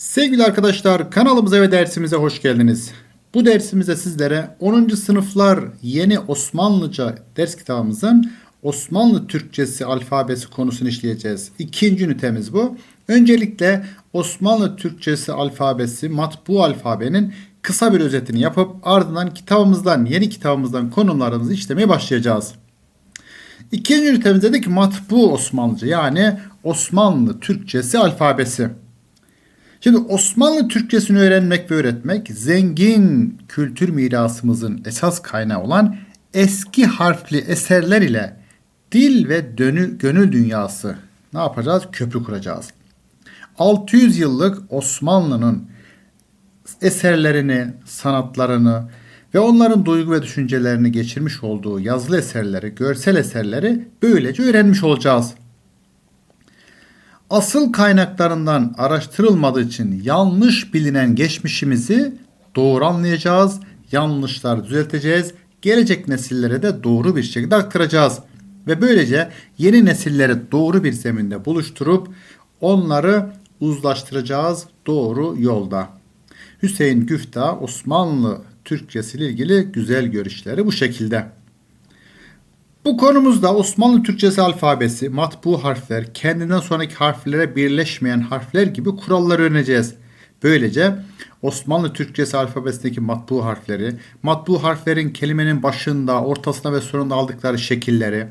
Sevgili arkadaşlar kanalımıza ve dersimize hoş geldiniz. Bu dersimizde sizlere 10. sınıflar yeni Osmanlıca ders kitabımızın Osmanlı Türkçesi alfabesi konusunu işleyeceğiz. İkinci ünitemiz bu. Öncelikle Osmanlı Türkçesi alfabesi matbu alfabenin kısa bir özetini yapıp ardından kitabımızdan yeni kitabımızdan konularımızı işlemeye başlayacağız. İkinci ünitemizde de matbu Osmanlıca yani Osmanlı Türkçesi alfabesi. Şimdi Osmanlı Türkçesini öğrenmek ve öğretmek zengin kültür mirasımızın esas kaynağı olan eski harfli eserler ile dil ve dönü, gönül dünyası ne yapacağız? Köprü kuracağız. 600 yıllık Osmanlı'nın eserlerini, sanatlarını ve onların duygu ve düşüncelerini geçirmiş olduğu yazılı eserleri, görsel eserleri böylece öğrenmiş olacağız asıl kaynaklarından araştırılmadığı için yanlış bilinen geçmişimizi doğru anlayacağız, yanlışlar düzelteceğiz, gelecek nesillere de doğru bir şekilde aktaracağız. Ve böylece yeni nesilleri doğru bir zeminde buluşturup onları uzlaştıracağız doğru yolda. Hüseyin Güfta Osmanlı Türkçesi ile ilgili güzel görüşleri bu şekilde. Bu konumuzda Osmanlı Türkçesi alfabesi, matbu harfler, kendinden sonraki harflere birleşmeyen harfler gibi kuralları öğreneceğiz. Böylece Osmanlı Türkçesi alfabesindeki matbu harfleri, matbu harflerin kelimenin başında, ortasında ve sonunda aldıkları şekilleri,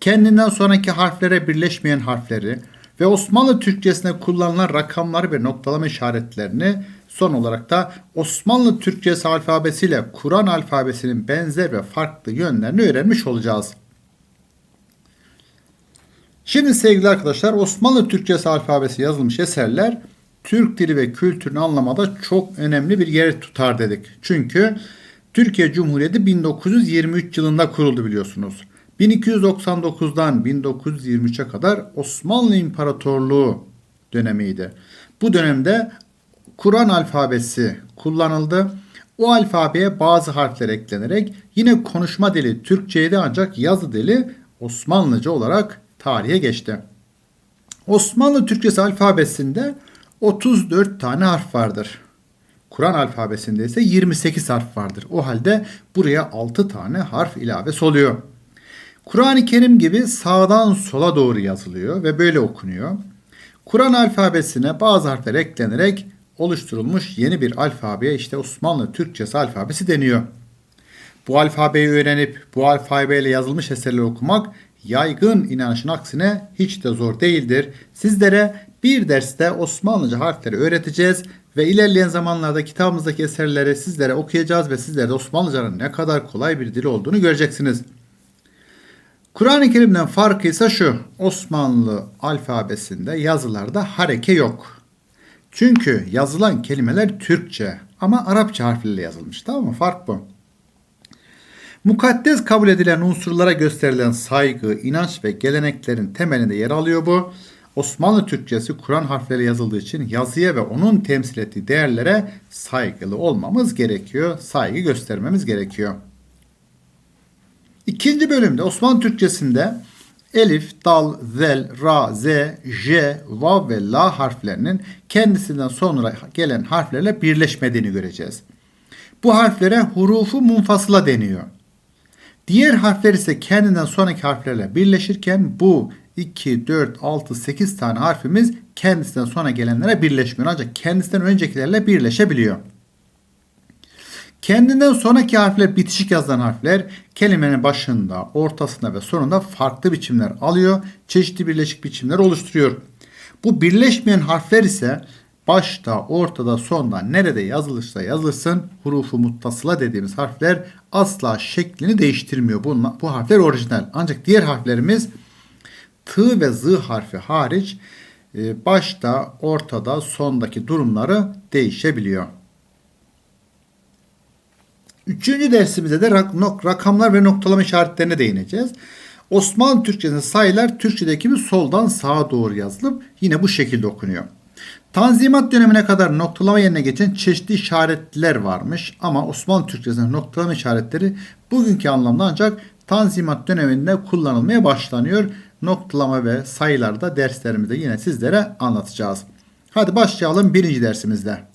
kendinden sonraki harflere birleşmeyen harfleri ve Osmanlı Türkçesinde kullanılan rakamları ve noktalama işaretlerini son olarak da Osmanlı Türkçesi alfabesiyle Kur'an alfabesinin benzer ve farklı yönlerini öğrenmiş olacağız. Şimdi sevgili arkadaşlar Osmanlı Türkçesi alfabesi yazılmış eserler Türk dili ve kültürünü anlamada çok önemli bir yer tutar dedik. Çünkü Türkiye Cumhuriyeti 1923 yılında kuruldu biliyorsunuz. 1299'dan 1923'e kadar Osmanlı İmparatorluğu dönemiydi. Bu dönemde Kur'an alfabesi kullanıldı. O alfabeye bazı harfler eklenerek yine konuşma dili Türkçeydi ancak yazı dili Osmanlıca olarak tarihe geçti. Osmanlı Türkçesi alfabesinde 34 tane harf vardır. Kur'an alfabesinde ise 28 harf vardır. O halde buraya 6 tane harf ilavesi oluyor. Kur'an-ı Kerim gibi sağdan sola doğru yazılıyor ve böyle okunuyor. Kur'an alfabesine bazı harfler eklenerek oluşturulmuş yeni bir alfabeye işte Osmanlı Türkçesi alfabesi deniyor. Bu alfabeyi öğrenip bu alfabeyle yazılmış eserleri okumak yaygın inanışın aksine hiç de zor değildir. Sizlere bir derste Osmanlıca harfleri öğreteceğiz ve ilerleyen zamanlarda kitabımızdaki eserleri sizlere okuyacağız ve sizlere de Osmanlıcanın ne kadar kolay bir dil olduğunu göreceksiniz. Kur'an-ı Kerim'den farkı ise şu. Osmanlı alfabesinde yazılarda hareke yok. Çünkü yazılan kelimeler Türkçe ama Arapça harfleriyle yazılmış. Tamam mı? Fark bu. Mukaddes kabul edilen unsurlara gösterilen saygı, inanç ve geleneklerin temelinde yer alıyor bu. Osmanlı Türkçesi Kur'an harfleri yazıldığı için yazıya ve onun temsil ettiği değerlere saygılı olmamız gerekiyor. Saygı göstermemiz gerekiyor. İkinci bölümde Osmanlı Türkçesinde elif, dal, zel, ra, z, j, vav ve la harflerinin kendisinden sonra gelen harflerle birleşmediğini göreceğiz. Bu harflere hurufu munfasıla deniyor. Diğer harfler ise kendinden sonraki harflerle birleşirken bu 2, 4, 6, 8 tane harfimiz kendisinden sonra gelenlere birleşmiyor. Ancak kendisinden öncekilerle birleşebiliyor. Kendinden sonraki harfler bitişik yazılan harfler kelimenin başında, ortasında ve sonunda farklı biçimler alıyor. Çeşitli birleşik biçimler oluşturuyor. Bu birleşmeyen harfler ise başta, ortada, sonda nerede yazılırsa yazılsın hurufu muttasıla dediğimiz harfler asla şeklini değiştirmiyor. Bu, bu harfler orijinal. Ancak diğer harflerimiz t ve z harfi hariç e, başta, ortada, sondaki durumları değişebiliyor. Üçüncü dersimizde de rakamlar ve noktalama işaretlerine değineceğiz. Osmanlı Türkçesinde sayılar Türkçedeki gibi soldan sağa doğru yazılıp yine bu şekilde okunuyor. Tanzimat dönemine kadar noktalama yerine geçen çeşitli işaretler varmış ama Osmanlı Türkçesinde noktalama işaretleri bugünkü anlamda ancak Tanzimat döneminde kullanılmaya başlanıyor. Noktalama ve sayılarda derslerimizde yine sizlere anlatacağız. Hadi başlayalım birinci dersimizde.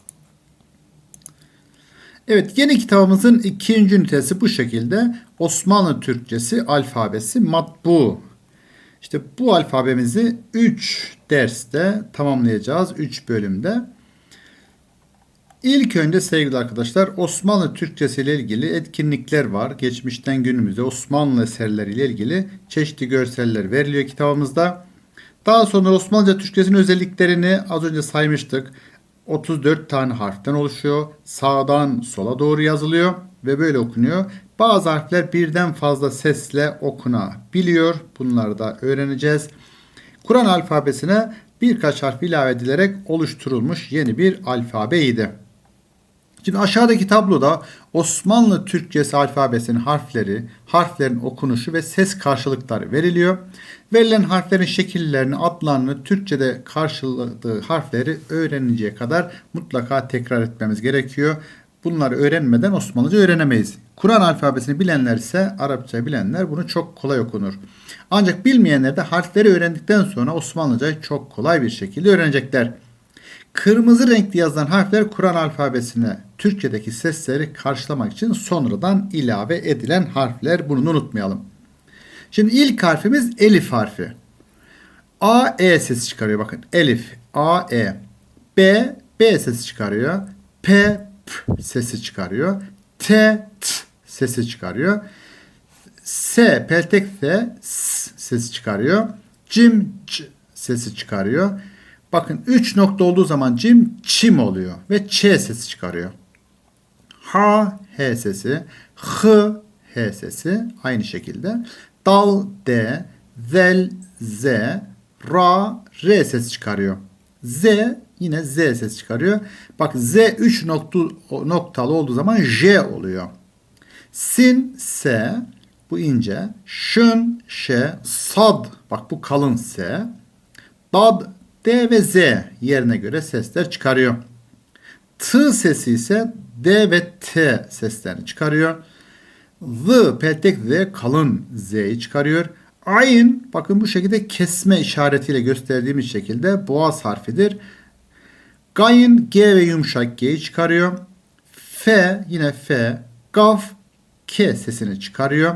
Evet yeni kitabımızın ikinci ünitesi bu şekilde. Osmanlı Türkçesi alfabesi matbu. İşte bu alfabemizi 3 derste tamamlayacağız. 3 bölümde. İlk önce sevgili arkadaşlar Osmanlı Türkçesi ile ilgili etkinlikler var. Geçmişten günümüze Osmanlı eserleri ile ilgili çeşitli görseller veriliyor kitabımızda. Daha sonra Osmanlıca Türkçesinin özelliklerini az önce saymıştık. 34 tane harften oluşuyor. Sağdan sola doğru yazılıyor ve böyle okunuyor. Bazı harfler birden fazla sesle okunabiliyor. Bunları da öğreneceğiz. Kur'an alfabesine birkaç harf ilave edilerek oluşturulmuş yeni bir alfabeydi. Şimdi aşağıdaki tabloda Osmanlı Türkçesi alfabesinin harfleri, harflerin okunuşu ve ses karşılıkları veriliyor. Verilen harflerin şekillerini, adlarını, Türkçe'de karşıladığı harfleri öğreninceye kadar mutlaka tekrar etmemiz gerekiyor. Bunları öğrenmeden Osmanlıca öğrenemeyiz. Kur'an alfabesini bilenler ise Arapça bilenler bunu çok kolay okunur. Ancak bilmeyenler de harfleri öğrendikten sonra Osmanlıcayı çok kolay bir şekilde öğrenecekler. Kırmızı renkli yazılan harfler Kur'an alfabesine Türkçedeki sesleri karşılamak için sonradan ilave edilen harfler. Bunu unutmayalım. Şimdi ilk harfimiz elif harfi. A, E sesi çıkarıyor. Bakın elif, A, E. B, B sesi çıkarıyor. P, P sesi çıkarıyor. T, T sesi çıkarıyor. S, peltek S, sesi çıkarıyor. Cim, C sesi çıkarıyor. Bakın 3 nokta olduğu zaman cim çim oluyor ve ç sesi çıkarıyor. Ha h sesi, h h sesi aynı şekilde. Dal d, zel z, ra r ses çıkarıyor. Z yine z ses çıkarıyor. Bak z 3 nokta, noktalı olduğu zaman j oluyor. Sin s bu ince. Şün ş sad bak bu kalın s. Dad D ve Z yerine göre sesler çıkarıyor. T sesi ise D ve T seslerini çıkarıyor. Z, peltek Z kalın Z'yi çıkarıyor. Ayn bakın bu şekilde kesme işaretiyle gösterdiğimiz şekilde boğaz harfidir. Gayin G ve yumuşak G'yi çıkarıyor. F yine F, Gaf K sesini çıkarıyor.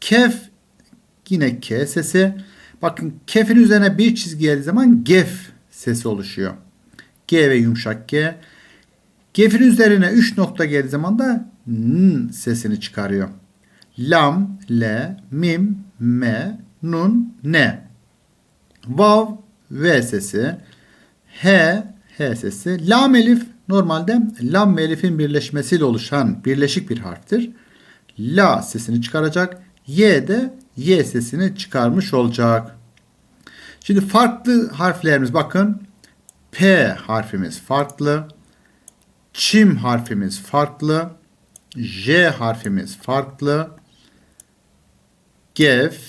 Kef yine K sesi. Bakın kefin üzerine bir çizgi geldiği zaman gef sesi oluşuyor. G ve yumuşak G. Gefin üzerine 3 nokta geldiği zaman da n sesini çıkarıyor. Lam, le, mim, me, nun, ne. Vav, v sesi. H, h sesi. Lam elif normalde lam ve elifin birleşmesiyle oluşan birleşik bir harftir. La sesini çıkaracak. Y de Y sesini çıkarmış olacak. Şimdi farklı harflerimiz bakın. P harfimiz farklı. Çim harfimiz farklı. J harfimiz farklı. Gef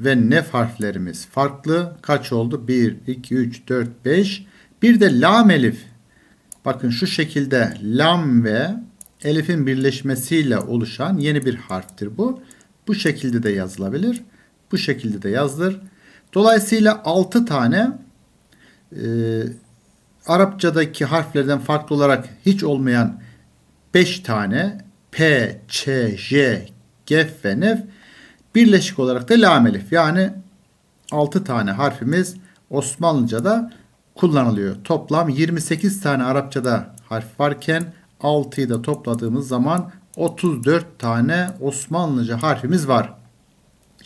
ve nef harflerimiz farklı. Kaç oldu? 1, 2, 3, 4, 5. Bir de lam elif. Bakın şu şekilde lam ve elifin birleşmesiyle oluşan yeni bir harftir bu. Bu şekilde de yazılabilir. Bu şekilde de yazılır. Dolayısıyla 6 tane e, Arapçadaki harflerden farklı olarak hiç olmayan 5 tane P, Ç, J, Gef ve Nef birleşik olarak da lam elif. Yani 6 tane harfimiz Osmanlıca'da kullanılıyor. Toplam 28 tane Arapçada harf varken 6'yı da topladığımız zaman 34 tane Osmanlıca harfimiz var.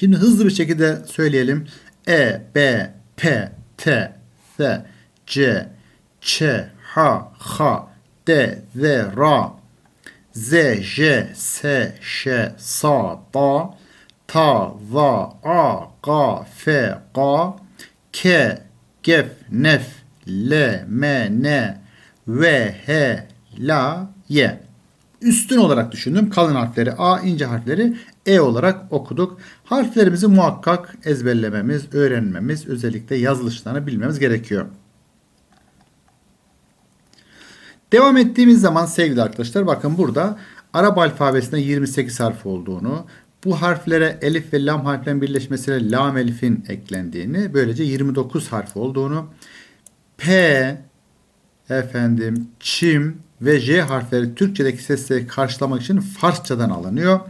Şimdi hızlı bir şekilde söyleyelim. E, B, P, T, S, C, Ç, H, H, D, Z, Ra, Z, J, S, Ş, Sa, Da, Ta, Va, A, Ga, F, Ga, K, Gef, Nef, L, M, N, V, H, La, Y üstün olarak düşündüm. Kalın harfleri A, ince harfleri E olarak okuduk. Harflerimizi muhakkak ezberlememiz, öğrenmemiz, özellikle yazılışlarını bilmemiz gerekiyor. Devam ettiğimiz zaman sevgili arkadaşlar bakın burada Arap alfabesinde 28 harf olduğunu, bu harflere elif ve lam harflerin birleşmesiyle lam elifin eklendiğini, böylece 29 harf olduğunu, P, efendim çim ve J harfleri Türkçedeki sesleri karşılamak için Farsçadan alınıyor.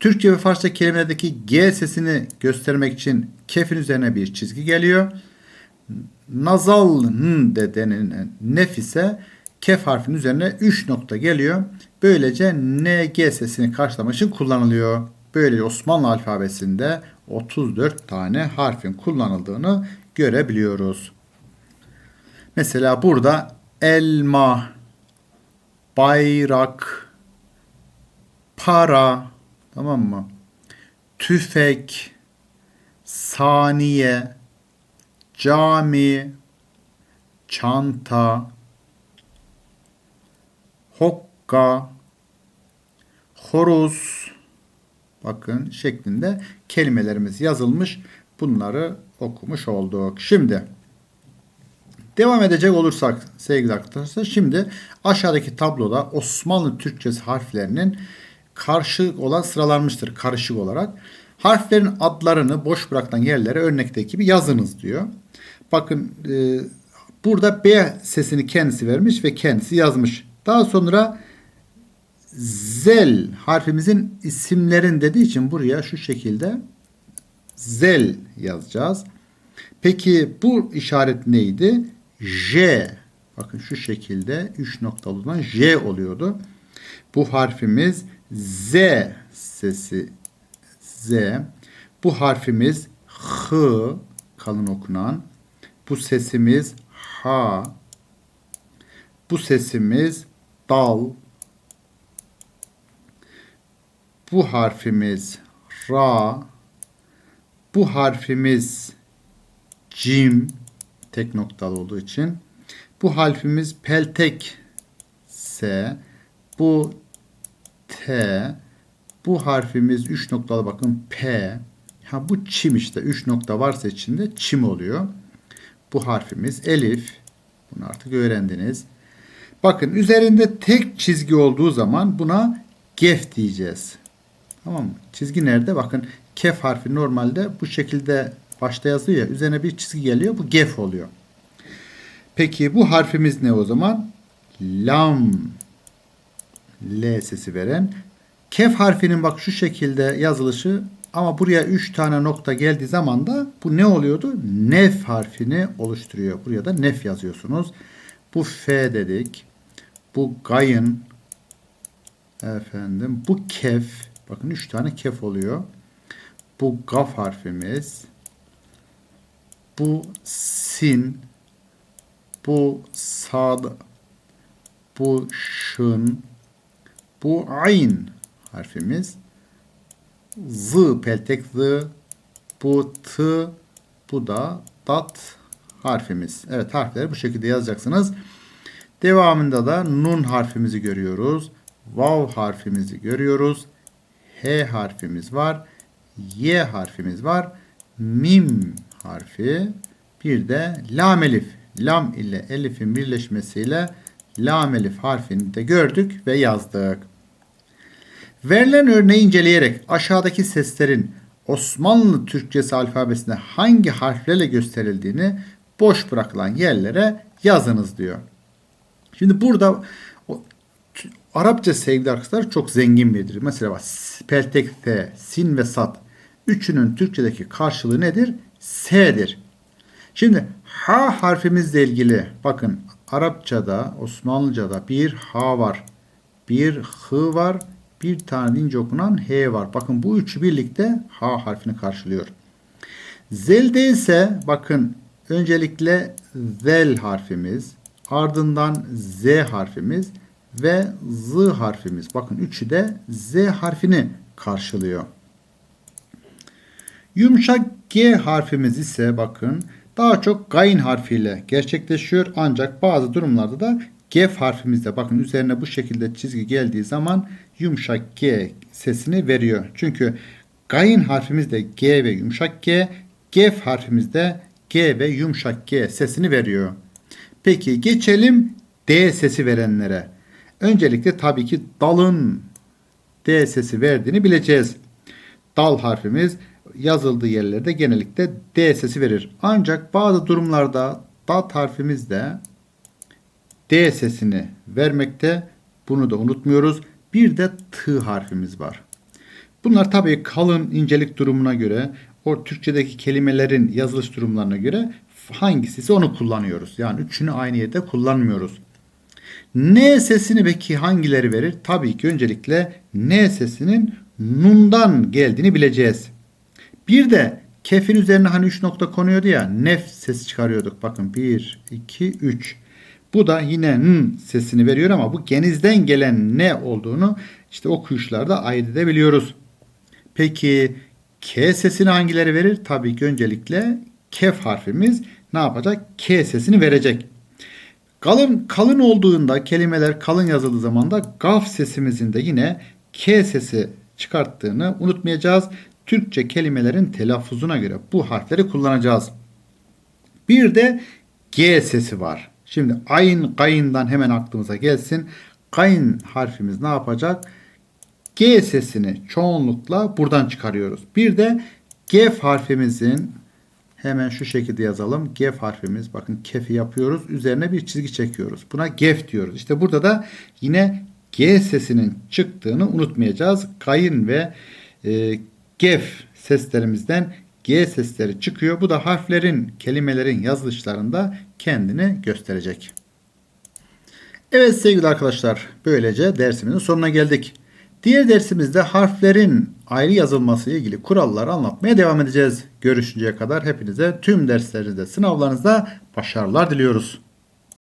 Türkçe ve Farsça kelimelerdeki G sesini göstermek için kefin üzerine bir çizgi geliyor. Nazal n de denilen nefise kef harfinin üzerine 3 nokta geliyor. Böylece NG sesini karşılamak için kullanılıyor. Böyle Osmanlı alfabesinde 34 tane harfin kullanıldığını görebiliyoruz. Mesela burada elma, bayrak, para, tamam mı? Tüfek, saniye, cami, çanta, hokka, horoz, bakın şeklinde kelimelerimiz yazılmış. Bunları okumuş olduk. Şimdi devam edecek olursak sevgili arkadaşlar şimdi aşağıdaki tabloda Osmanlı Türkçesi harflerinin karşı olan sıralanmıştır karışık olarak. Harflerin adlarını boş bırakılan yerlere örnekteki gibi yazınız diyor. Bakın e, burada B sesini kendisi vermiş ve kendisi yazmış. Daha sonra zel harfimizin isimlerin dediği için buraya şu şekilde zel yazacağız. Peki bu işaret neydi? J. Bakın şu şekilde 3 noktalı olan J oluyordu. Bu harfimiz Z sesi Z. Bu harfimiz H kalın okunan. Bu sesimiz H. Bu sesimiz dal. Bu harfimiz ra. Bu harfimiz cim tek noktalı olduğu için. Bu harfimiz peltek s. Bu t. Bu harfimiz 3 noktalı bakın p. Ha bu çim işte 3 nokta varsa içinde çim oluyor. Bu harfimiz elif. Bunu artık öğrendiniz. Bakın üzerinde tek çizgi olduğu zaman buna gef diyeceğiz. Tamam mı? Çizgi nerede? Bakın kef harfi normalde bu şekilde başta yazıyor ya üzerine bir çizgi geliyor. Bu gef oluyor. Peki bu harfimiz ne o zaman? Lam. L sesi veren. Kef harfinin bak şu şekilde yazılışı ama buraya 3 tane nokta geldiği zaman da bu ne oluyordu? Nef harfini oluşturuyor. Buraya da nef yazıyorsunuz. Bu F dedik. Bu gayın efendim bu kef bakın 3 tane kef oluyor. Bu gaf harfimiz bu sin bu sad bu şın bu ayn harfimiz z peltek z bu t bu da dat harfimiz. Evet harfleri bu şekilde yazacaksınız. Devamında da nun harfimizi görüyoruz. Vav harfimizi görüyoruz. H harfimiz var. Y harfimiz var. Mim harfi. Bir de lam elif. Lam ile elifin birleşmesiyle lam elif harfini de gördük ve yazdık. Verilen örneği inceleyerek aşağıdaki seslerin Osmanlı Türkçesi alfabesinde hangi harflerle gösterildiğini boş bırakılan yerlere yazınız diyor. Şimdi burada o, Arapça sevgili arkadaşlar çok zengin bir dil. Mesela peltek T, sin ve sat. Üçünün Türkçedeki karşılığı nedir? S'dir. Şimdi H harfimizle ilgili bakın Arapçada, Osmanlıca'da bir H var. Bir H var. Bir tane ince okunan H var. Bakın bu üçü birlikte H harfini karşılıyor. Zel'de ise bakın öncelikle zel harfimiz, ardından z harfimiz ve z harfimiz. Bakın üçü de z harfini karşılıyor. Yumuşak G harfimiz ise bakın daha çok gayn harfiyle gerçekleşiyor. Ancak bazı durumlarda da G harfimizde bakın üzerine bu şekilde çizgi geldiği zaman yumuşak G sesini veriyor. Çünkü gayn harfimizde G ve yumuşak G, G harfimizde G ve yumuşak G sesini veriyor. Peki geçelim D sesi verenlere. Öncelikle tabii ki dalın D sesi verdiğini bileceğiz. Dal harfimiz yazıldığı yerlerde genellikle D sesi verir. Ancak bazı durumlarda dat harfimiz de D sesini vermekte. Bunu da unutmuyoruz. Bir de T harfimiz var. Bunlar tabii kalın incelik durumuna göre o Türkçedeki kelimelerin yazılış durumlarına göre hangisi onu kullanıyoruz. Yani üçünü aynı yerde kullanmıyoruz. N sesini peki hangileri verir? Tabii ki öncelikle N sesinin nundan geldiğini bileceğiz. Bir de kefin üzerine hani 3 nokta konuyordu ya nef sesi çıkarıyorduk. Bakın 1, 2, 3. Bu da yine n sesini veriyor ama bu genizden gelen ne olduğunu işte okuyuşlarda ayırt edebiliyoruz. Peki K sesini hangileri verir? Tabii ki öncelikle kef harfimiz ne yapacak? K sesini verecek. Kalın kalın olduğunda kelimeler kalın yazıldığı zaman da gaf sesimizin de yine K sesi çıkarttığını unutmayacağız. Türkçe kelimelerin telaffuzuna göre bu harfleri kullanacağız. Bir de G sesi var. Şimdi ayın kayından hemen aklımıza gelsin. Kayın harfimiz ne yapacak? G sesini çoğunlukla buradan çıkarıyoruz. Bir de G harfimizin hemen şu şekilde yazalım. G harfimiz bakın kefi yapıyoruz. Üzerine bir çizgi çekiyoruz. Buna gef diyoruz. İşte burada da yine G sesinin çıktığını unutmayacağız. Kayın ve e, gef seslerimizden G sesleri çıkıyor. Bu da harflerin, kelimelerin yazılışlarında kendini gösterecek. Evet sevgili arkadaşlar, böylece dersimizin sonuna geldik. Diğer dersimizde harflerin ayrı yazılması ile ilgili kuralları anlatmaya devam edeceğiz. Görüşünceye kadar hepinize tüm derslerinizde, sınavlarınızda başarılar diliyoruz.